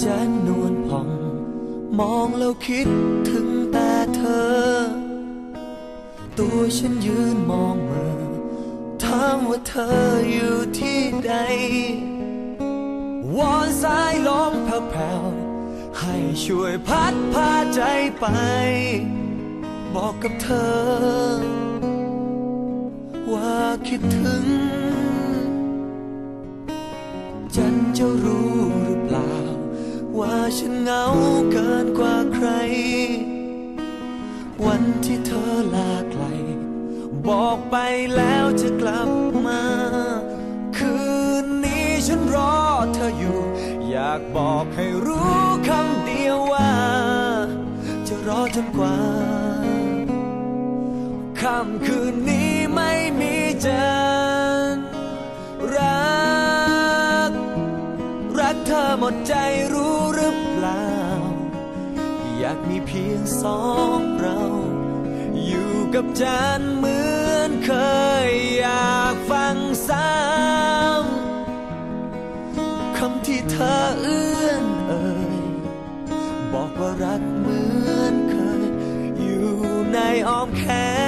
ใจนวลผ่อง มองแล้วคิดถึงแต่เธอ ตัวฉันยืนมองเมือถามว่าเธออยู่ที่ใด วอนสายลมแผ่วๆให้ช่วยพัดพาใจไป บอกกับเธอ ว่าคิดถึง ว่าฉันเหงาเกินกว่าใคร วันที่เธอลาไกล บอกไปแล้วจะกลับมา คืนนี้ฉันรอเธออยู่ อยากบอกให้รู้คำเดียวว่า จะรอจนกว่าค่ำคืนนี้ไม่มีจันรัก รักเธอหมดใจรู้ อยากมีเพียงสองเรา อยู่กับจันเหมือนเคยอยากฟังซ้ำคำที่เธอเอื้อนเอ่ยบอกว่ารักเหมือนเคย อยู่ในอ้อมแขน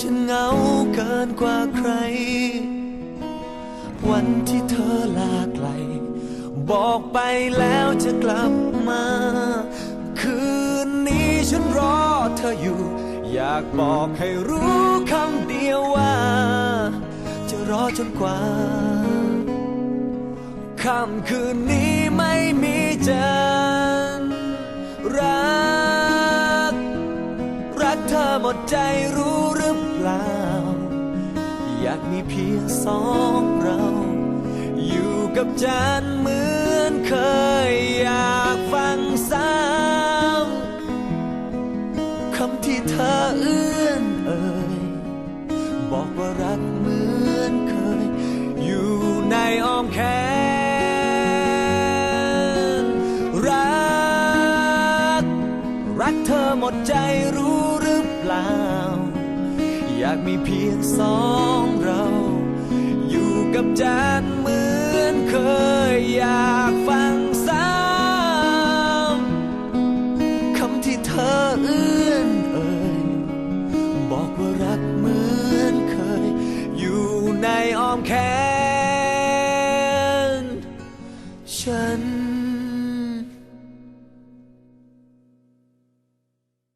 ฉันเหงาเกินกว่าใคร วันที่เธอลาไกล บอกไปแล้วจะกลับมา คืนนี้ฉันรอเธออยู่ อยากบอกให้รู้คำเดียวว่า จะรอจนกว่าค่ำคืนนี้ไม่มีจันทร์รัก รักเธอหมดใจรู้ ล่า อยากมีเพียงสองเรา อยู่กับจันเหมือนเคยอยากฟังซ้ำคำที่เธอเอื้อนเอ่ย บอกว่ารักเหมือนเคย อยู่ในอ้อมแขนรัก รักเธอหมดใจรู้ากมีเพียงสองเรา อยู่กับแจันเหมือนเคยอยากฟังซ้ำคำที่เธอเอื้อนเอ่ยบอกว่ารักเหมือนเคย อยู่ในอ้อมแขนฉัน